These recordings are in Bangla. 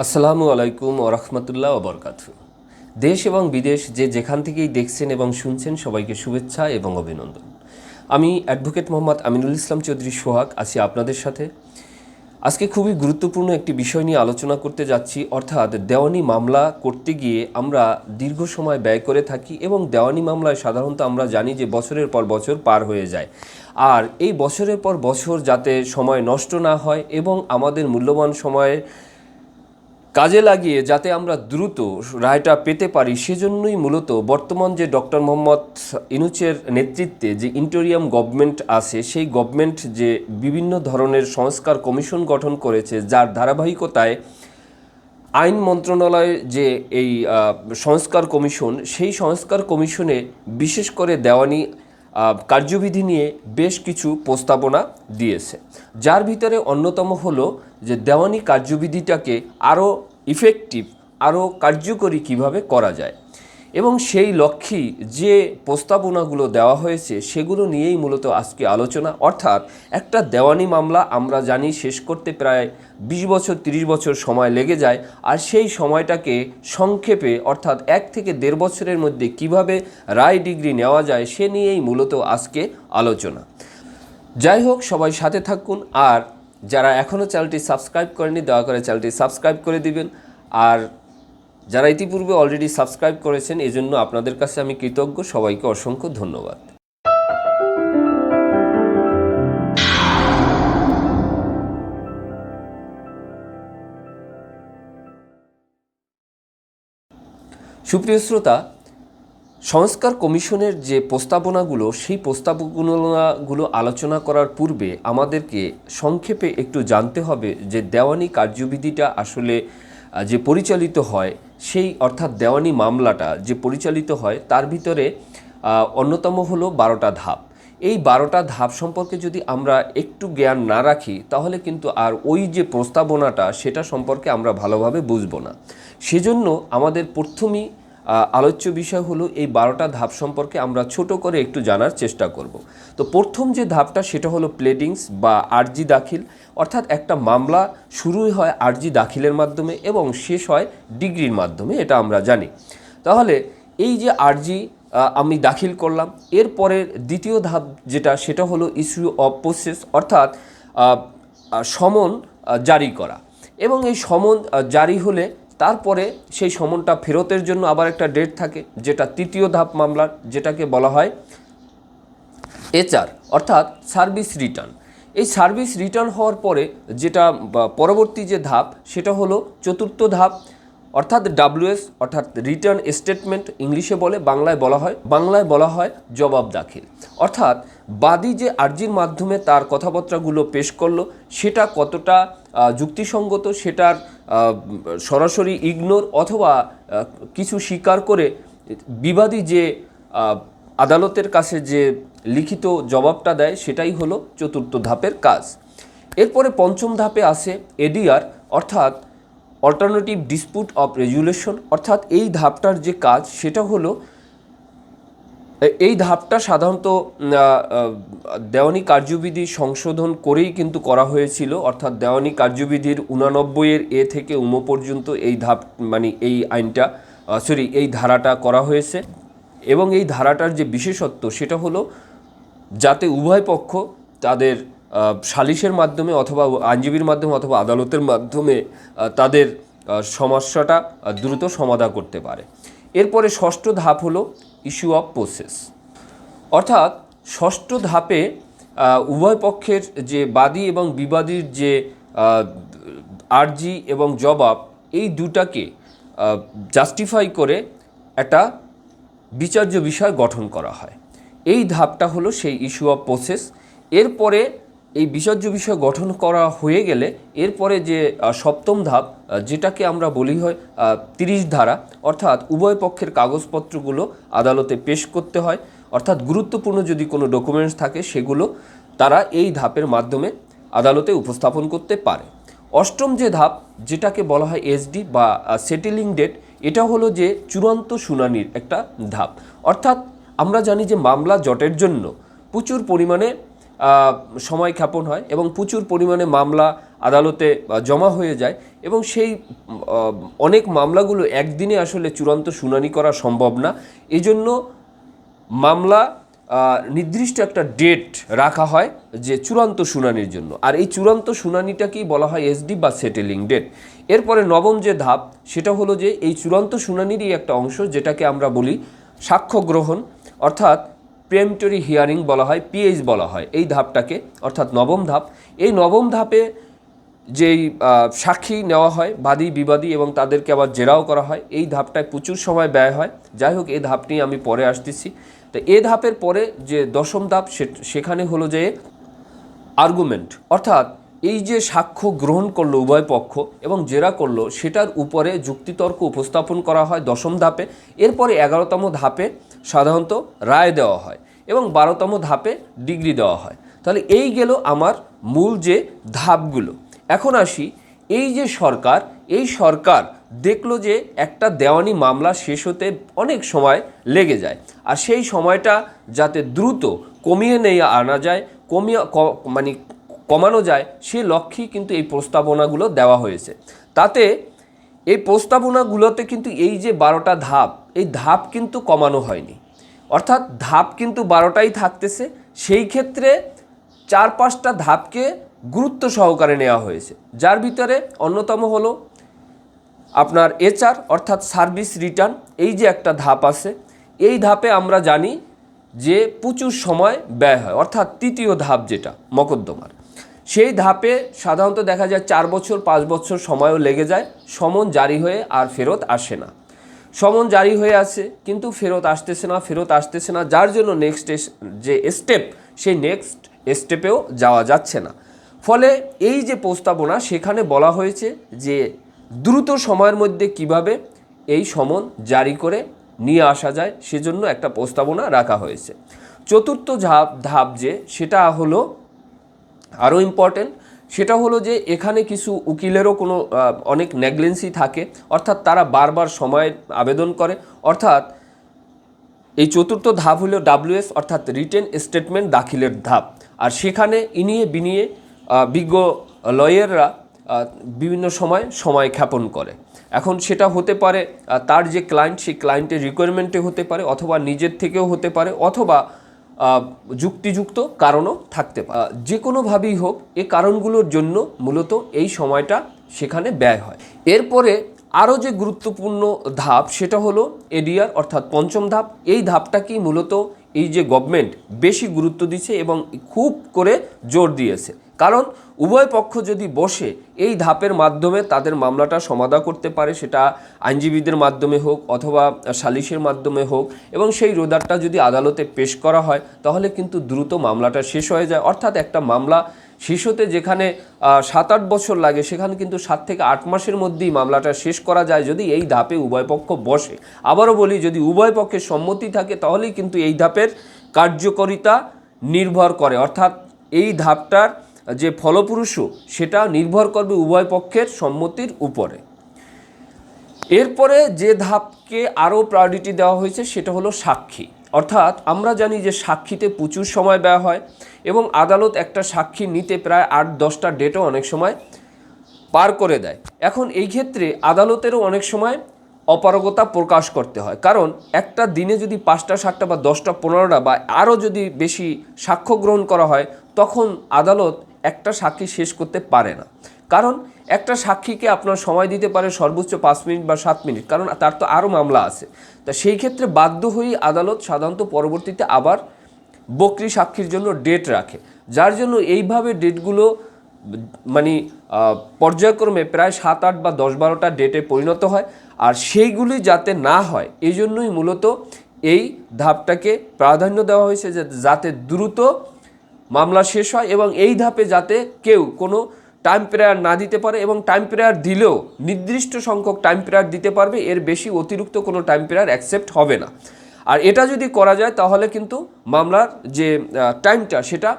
আসসালামু আলাইকুম ওরহমতুল্লাহ ওবরকাত দেশ এবং বিদেশ যে যেখান থেকেই দেখছেন এবং শুনছেন সবাইকে শুভেচ্ছা এবং অভিনন্দন। আমি অ্যাডভোকেট মোহাম্মদ আমিনুল ইসলাম চৌধুরী সোহাগ, আছি আপনাদের সাথে। আজকে খুবই গুরুত্বপূর্ণ একটি বিষয় নিয়ে আলোচনা করতে যাচ্ছি, অর্থাৎ দেওয়ানি মামলা করতে গিয়ে আমরা দীর্ঘ সময় ব্যয় করে থাকি এবং দেওয়ানি মামলায় সাধারণত আমরা জানি যে বছরের পর বছর পার হয়ে যায়। আর এই বছরের পর বছর যাতে সময় নষ্ট না হয় এবং আমাদের মূল্যবান সময়ে কাজে লাগিয়ে যাতে আমরা দ্রুত রায়টা পেতে পারি, সেজন্যই মূলত বর্তমান যে ডক্টর মোহাম্মদ ইনুচের নেতৃত্বে যে ইন্টোরিয়াম গভর্নমেন্ট আছে, সেই গভর্নমেন্ট যে বিভিন্ন ধরনের সংস্কার কমিশন গঠন করেছে, যার ধারাবাহিকতায় আইন মন্ত্রণালয়ের যে এই সংস্কার কমিশন, সেই সংস্কার কমিশনে বিশেষ করে দেওয়ানি কার্যবিধি নিয়ে বেশ কিছু প্রস্তাবনা দিয়েছে। যার ভিতরে অন্যতম হলো যে দেওয়ানি কার্যবিধিটাকে আরও ইফেক্টিভ আরও কার্যকরী কীভাবে করা যায়। এবং সেই লক্ষ্যেই যে প্রস্তাবনাগুলো দেওয়া হয়েছে, সেগুলো নিয়েই মূলত আজকে আলোচনা। অর্থাৎ একটা দেওয়ানি মামলা আমরা জানি শেষ করতে প্রায় বিশ বছর, তিরিশ বছর সময় লেগে যায়। আর সেই সময়টাকে সংক্ষেপে, অর্থাৎ এক থেকে দেড় বছরের মধ্যে কীভাবে রায় ডিগ্রি নেওয়া যায়, সে নিয়েই মূলত আজকে আলোচনা। যাই হোক, সবাই সাথে থাকুন। আর যারা এখনও চ্যানেলটি সাবস্ক্রাইব করেনি দয়া করে চ্যানেলটি সাবস্ক্রাইব করে দিবেন। আর যারা ইতিপূর্বে অলরেডি সাবস্ক্রাইব করেছেন, এজন্য আপনাদের কাছে আমি কৃতজ্ঞ। সবাইকে অসংখ্য ধন্যবাদ। সুপ্রিয় শ্রোতা সংস্কার কমিশনের যে প্রস্তাবনাগুলো, সেই প্রস্তাবনাগুলো আলোচনা করার পূর্বে আমাদেরকে সংক্ষেপে একটু জানতে হবে যে দেওয়ানি কার্যবিধিটা আসলে যে পরিচালিত হয়, সেই অর্থাৎ দেওয়ানি মামলাটা যে পরিচালিত হয়, তার ভিতরে অন্যতম হলো বারোটা ধাপ। এই বারোটা ধাপ সম্পর্কে যদি আমরা একটু জ্ঞান না রাখি, তাহলে কিন্তু আর ওই যে প্রস্তাবনাটা, সেটা সম্পর্কে আমরা ভালোভাবে বুঝব না। সেজন্য আমাদের প্রথমেই আলোচ্য বিষয় হলো এই বারোটা ধাপ সম্পর্কে আমরা ছোট করে একটু জানার চেষ্টা করব। তো প্রথম যে ধাপটা সেটা হলো প্লেডিংস বা আর্জি দাখিল। অর্থাৎ একটা মামলা শুরুই হয় আর্জি দাখিলের মাধ্যমে এবং শেষ হয় ডিগ্রির মাধ্যমে, এটা আমরা জানি। তাহলে এই যে আর্জি আমি দাখিল করলাম এরপরের দ্বিতীয় ধাপ যেটা সেটা হলো ইস্যু অফ প্রসেস, অর্থাৎ সমন জারি করা। এবং এই সমন জারি হলে তারপরে সেই সমনটা ফেরতের জন্য আবার একটা ডেট থাকে, যেটা তৃতীয় ধাপ মামলার, যেটাকে বলা হয় এচআর অর্থাৎ সার্ভিস রিটার্ন এই সার্ভিস রিটার্ন হওয়ার পরে যেটা পরবর্তী যে ধাপ, সেটা হলো চতুর্থ ধাপ, অর্থাৎ ডাব্লিউএস অর্থাৎ রিটার্ন স্টেটমেন্ট ইংলিশে বলে, বাংলায় বলা হয়, বাংলায় বলা হয় জবাব দাখিল। অর্থাৎ বাদী যে আর্জির মাধ্যমে তার কথাবার্তাগুলো পেশ করল, সেটা কতটা যুক্তিসঙ্গত, সেটার সরাসরি ইগনোর অথবা কিছু স্বীকার করে বিবাদী যে আদালতের কাছে যে লিখিত জবাবটা দেয়, সেটাই হলো চতুর্থ ধাপের কাজ। এরপরে পঞ্চম ধাপে আসে এডিআর অর্থাৎ অল্টারনেটিভ ডিসপুট অফ রেজুলেশন অর্থাৎ এই ধাপটার যে কাজ, সেটা হলো এই ধাপটা সাধারণত দেওয়ানি কার্যবিধি সংশোধন করেই কিন্তু করা হয়েছিল, অর্থাৎ দেওয়ানি কার্যবিধির উনানব্বইয়ের এ থেকে উম পর্যন্ত এই ধাপ মানে এই আইনটা সরি এই ধারাটা করা হয়েছে। এবং এই ধারাটার যে বিশেষত্ব সেটা হলো, যাতে উভয় পক্ষ তাদের সালিশের মাধ্যমে অথবা আইনজীবীর মাধ্যমে অথবা আদালতের মাধ্যমে তাদের সমস্যাটা দ্রুত সমাধা করতে পারে। এরপরে ষষ্ঠ ধাপ হলো ইস্যু অফ প্রসেস অর্থাৎ, ষষ্ঠ ধাপে উভয় পক্ষের যে বাদী এবং বিবাদীর যে আর্জি এবং জবাব, এই দুটাকে জাস্টিফাই করে একটা বিচার্য বিষয় গঠন করা হয়। এই ধাপটা হলো সেই ইস্যু অফ প্রসেস এরপরে এই বিচার্য বিষয় গঠন করা হয়ে গেলে এরপরে যে সপ্তম ধাপ যেটাকে আমরা বলি হয় তিরিশ ধারা, অর্থাৎ উভয় পক্ষের কাগজপত্রগুলো আদালতে পেশ করতে হয়। অর্থাৎ গুরুত্বপূর্ণ যদি কোনো ডকুমেন্টস থাকে, সেগুলো তারা এই ধাপের মাধ্যমে আদালতে উপস্থাপন করতে পারে। অষ্টম যে ধাপ, যেটাকে বলা হয় এসডি বা সেটেলিং ডেট, এটা হলো যে চূড়ান্ত শুনানির একটা ধাপ। অর্থাৎ আমরা জানি যে মামলা জটের জন্য প্রচুর পরিমাণে সময় ক্ষেপণ হয় এবং প্রচুর পরিমাণে মামলা আদালতে জমা হয়ে যায় এবং সেই অনেক মামলাগুলো একদিনে আসলে চূড়ান্ত শুনানি করা সম্ভব না। এই জন্য মামলা নির্দিষ্ট একটা ডেট রাখা হয় যে চূড়ান্ত শুনানির জন্য। আর এই চূড়ান্ত শুনানিটাকেই বলা হয় এসডি বা সেটেলিং ডেট এরপরে নবম যে ধাপ, সেটা হলো যে এই চূড়ান্ত শুনানিরই একটা অংশ যেটাকে আমরা বলি সাক্ষ্য গ্রহণ। অর্থাৎ প্রেমটরি হিয়ারিং বলা হয়, পিএইচ বলা হয়। এই ধাপটাকে, অর্থাৎ নবম ধাপ। এই নবম ধাপে যেই সাক্ষী নেওয়া হয়, বাদী, বিবাদী এবং তাদেরকে আবার জেরাও করা হয়, এই ধাপটায় প্রচুর সময় ব্যয় হয়। যাই হোক, এই ধাপটি আমি পরে আসতেছি। তো এ ধাপের পরে যে দশম ধাপ সেখানে হলো যে আর্গুমেন্ট অর্থাৎ এই যে সাক্ষ্য গ্রহণ করল উভয় পক্ষ এবং জেরা করল, সেটার উপরে যুক্তিতর্ক উপস্থাপন করা হয় দশম ধাপে। এরপরে এগারোতম ধাপে সাধারণত রায় দেওয়া হয় এবং বারোতম ধাপে ডিগ্রি দেওয়া হয়। তাহলে এই গেল আমার মূল যে ধাপগুলো। এখন আসি, এই যে সরকার, এই সরকার দেখল যে একটা দেওয়ানি মামলা শেষ হতে অনেক সময় লেগে যায় আর সেই সময়টা যাতে দ্রুত কমিয়ে নিয়ে আনা যায়, কমিয়ে মানে কমানো যায়, সে লক্ষ্যেই কিন্তু এই প্রস্তাবনাগুলো দেওয়া হয়েছে। তাতে এই প্রস্তাবনাগুলোতে কিন্তু এই যে বারোটা ধাপ, এই ধাপ কিন্তু কমানো হয়নি। অর্থাৎ ধাপ কিন্তু বারোটাই থাকতেছে, সেই ক্ষেত্রে চার পাঁচটা ধাপকে গুরুত্ব সহকারে নেওয়া হয়েছে। যার ভিতরে অন্যতম হলো আপনার এচআর, অর্থাৎ সার্ভিস রিটার্ন, এই যে একটা ধাপ আছে, এই ধাপে আমরা জানি যে প্রচুর সময় ব্যয় হয়। অর্থাৎ তৃতীয় ধাপ যেটা, মকদ্দমার। সেই ধাপে সাধারণত দেখা যায় চার বছর, পাঁচ বছর সময়ও লেগে যায়। সমন জারি হয়ে আর ফেরত আসে না। সমন জারি হয়ে আছে কিন্তু ফেরত আসতেছে না, ফেরত আসতেছে না। যার জন্য নেক্সট যে স্টেপ সেই নেক্সট স্টেপেও যাওয়া যাচ্ছে না। ফলে এই যে প্রস্তাবনা, সেখানে বলা হয়েছে যে দ্রুত সময়ের মধ্যে কীভাবে এই সমন জারি করে নিয়ে আসা যায়, সেজন্য একটা প্রস্তাবনা রাখা হয়েছে। চতুর্থ ধাপ ধাপ যে, সেটা হলো আরও ইম্পর্টেন্ট সেটা হলো যে এখানে কিছু উকিলেরও কোনো অনেক নেগলেন্সি থাকে। অর্থাৎ তারা বারবার সময় আবেদন করে। অর্থাৎ এই চতুর্থ ধাপ হলো ডাব্লিউএস অর্থাৎ রিটেন স্টেটমেন্ট দাখিলের ধাপ। আর সেখানে ইনিয়ে বিনিয়ে বিজ্ঞ লয়াররা বিভিন্ন সময় সময় ক্ষেপণ করে। এখন সেটা হতে পারে তার যে ক্লায়েন্ট সেই ক্লায়েন্টের রিকোয়ারমেন্টে হতে পারে, অথবা নিজের থেকেও হতে পারে, অথবা যুক্তিযুক্ত কারণও থাকতে পারে। যে কোনোভাবেই হোক, এ কারণগুলোর জন্য মূলত এই সময়টা সেখানে ব্যয় হয়। এরপরে আরও যে গুরুত্বপূর্ণ ধাপ, সেটা হলো এডিআর, অর্থাৎ পঞ্চম ধাপ। এই ধাপটা কি মূলত এই যে গভর্নমেন্ট বেশি গুরুত্ব দিচ্ছে এবং খুব করে জোর দিয়েছে। কারণ উভয় পক্ষ যদি বসে এই ধাপের মাধ্যমে তাদের মামলাটা সমাধা করতে পারে, সেটা আইনজীবীদের মাধ্যমে হোক অথবা সালিশের মাধ্যমে হোক, এবং সেই রোদারটা যদি আদালতে পেশ করা হয়, তাহলে কিন্তু দ্রুত মামলাটা শেষ হয়ে যায়। অর্থাৎ একটা মামলা শেষ হতে যেখানে সাত আট বছর লাগে, সেখানে কিন্তু সাত থেকে আট মাসের মধ্যেই মামলাটা শেষ করা যায় যদি এই ধাপে উভয় পক্ষ বসে। আবারও বলি, যদি উভয় পক্ষের সম্মতি থাকে, তাহলেই কিন্তু এই ধাপের কার্যকারিতা নির্ভর করে। অর্থাৎ এই ধাপটার যে ফলপ্রসূ, সেটা নির্ভর করবে উভয় পক্ষের সম্মতির উপরে। এরপরে যে ধাপকে আরও প্রায়োরিটি দেওয়া হয়েছে, সেটা হলো সাক্ষী। অর্থাৎ আমরা জানি যে সাক্ষীতে প্রচুর সময় ব্যয় হয় এবং আদালত একটা সাক্ষী নিতে প্রায় আট, দশটা ডেটও অনেক সময় পার করে দেয়। এখন এই ক্ষেত্রে আদালতেরও অনেক সময় অপারগতা প্রকাশ করতে হয়। কারণ একটা দিনে যদি পাঁচটা, সাতটা বা দশটা, পনেরোটা বা আরও যদি বেশি সাক্ষ্য গ্রহণ করা হয়, তখন আদালত একটা সাক্ষী শেষ করতে পারে না। কারণ একটা সাক্ষীকে আপনার সময় দিতে পারে সর্বোচ্চ পাঁচ মিনিট বা সাত মিনিট, কারণ তার তো আরও মামলা আছে। তা সেই ক্ষেত্রে বাধ্য হয়েই আদালত সাধারণত পরবর্তীতে আবার বকরি সাক্ষীর জন্য ডেট রাখে। যার জন্য এইভাবে ডেটগুলো মানে পর্যায়ক্রমে প্রায় সাত, আট বা দশ, বারোটা ডেটে পরিণত হয়, আর সেইগুলি যাতে না হয়, এই জন্যই মূলত এই ধাপটাকে প্রাধান্য দেওয়া হয়েছে যাতে দ্রুত মামলা শেষ হয় এবং এই ধাপে যাতে কেউ কোনো টাইম প্রেয়ার না দিতে পারে এবং টাইম প্রেয়ার দিলেও নির্দিষ্ট সংখ্যক টাইম প্রেয়ার দিতে পারবে, এর বেশি অতিরিক্ত কোনো টাইম প্রেয়ার অ্যাকসেপ্ট হবে না। আর এটা যদি করা যায়, তাহলে কিন্তু মামলার যে টাইমটা সেটা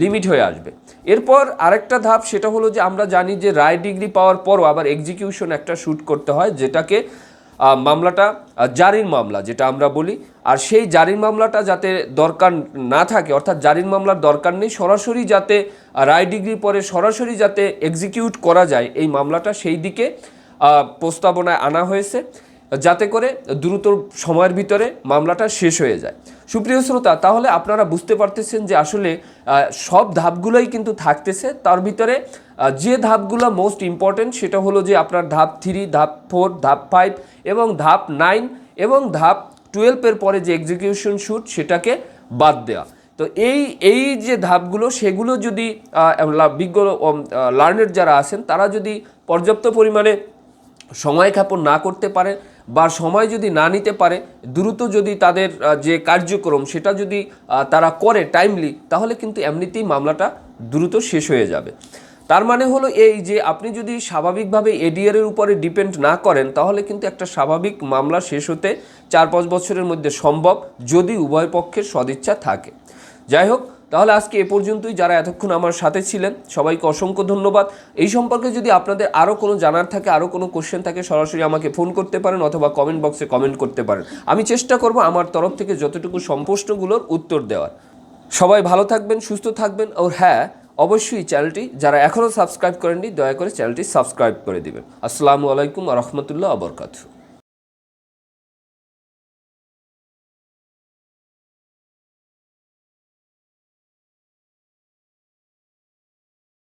লিমিট হয়ে আসবে। এরপর আরেকটা ধাপ, সেটা হলো যে আমরা জানি যে রায় ডিগ্রি পাওয়ার পরও আবার এক্সিকিউশন একটা শ্যুট করতে হয়, যেটাকে মামলাটা জারির মামলা যেটা আমরা বলি। আর সেই জারির মামলাটা যাতে দরকার না থাকে, অর্থাৎ জারির মামলার দরকার নেই, সরাসরি যাতে রায় ডিগ্রি পরে সরাসরি যাতে এক্সিকিউট করা যায়, এই মামলাটা সেই দিকে প্রস্তাবনায় আনা হয়েছে। যাতে করে দ্রুত সময়ের ভিতরে মামলাটা শেষ হয়ে যায়। সুপ্রিয় শ্রোতা, তাহলে আপনারা বুঝতে পারতেছেন যে আসলে সব ধাপগুলোই কিন্তু থাকতেছে। তার ভিতরে যে ধাপগুলো মোস্ট ইম্পর্টেন্ট সেটা হলো যে আপনার ধাপ থ্রি ধাপ ফোর ধাপ ফাইভ এবং ধাপ নাইন এবং ধাপ টুয়েলভের পরে যে এক্সিকিউশন শুট সেটাকে বাদ দেওয়া তো এই এই যে ধাপগুলো, সেগুলো যদি বিজ্ঞ লার্নের যারা আছেন, তারা যদি পর্যাপ্ত পরিমাণে সময় ক্ষেপণ না করতে পারে বা সময় যদি না নিতে পারে, দ্রুত যদি তাদের যে কার্যক্রম সেটা যদি তারা করে টাইমলি তাহলে কিন্তু এমনিতেই মামলাটা দ্রুত শেষ হয়ে যাবে। তার মানে হলো এই যে আপনি যদি স্বাভাবিকভাবে এডিআর এর উপরে ডিপেন্ড না করেন, তাহলে কিন্তু একটা স্বাভাবিক মামলা শেষ হতে চার পাঁচ বছরের মধ্যে সম্ভব, যদি উভয় পক্ষের সদিচ্ছা থাকে। যাই হোক তাহলে আজকে এ পর্যন্তই। যারা এতক্ষণ আমার সাথে ছিলেন, সবাইকে অসংখ্য ধন্যবাদ। এই সম্পর্কে যদি আপনাদের আরও কোনো জানার থাকে আরও কোনো কোশ্চেন থাকে, সরাসরি আমাকে ফোন করতে পারেন অথবা কমেন্ট বক্সে কমেন্ট করতে পারেন। আমি চেষ্টা করব আমার তরফ থেকে যতটুকু সম্প্রশ্নগুলোর উত্তর দেওয়ার। সবাই ভালো থাকবেন, সুস্থ থাকবেন ও হ্যাঁ অবশ্যই চ্যানেলটি যারা এখনও সাবস্ক্রাইব করেননি, দয়া করে চ্যানেলটি সাবস্ক্রাইব করে দিবেন। আসসালামু আলাইকুম রহমতুল্লাহ আবরকাতু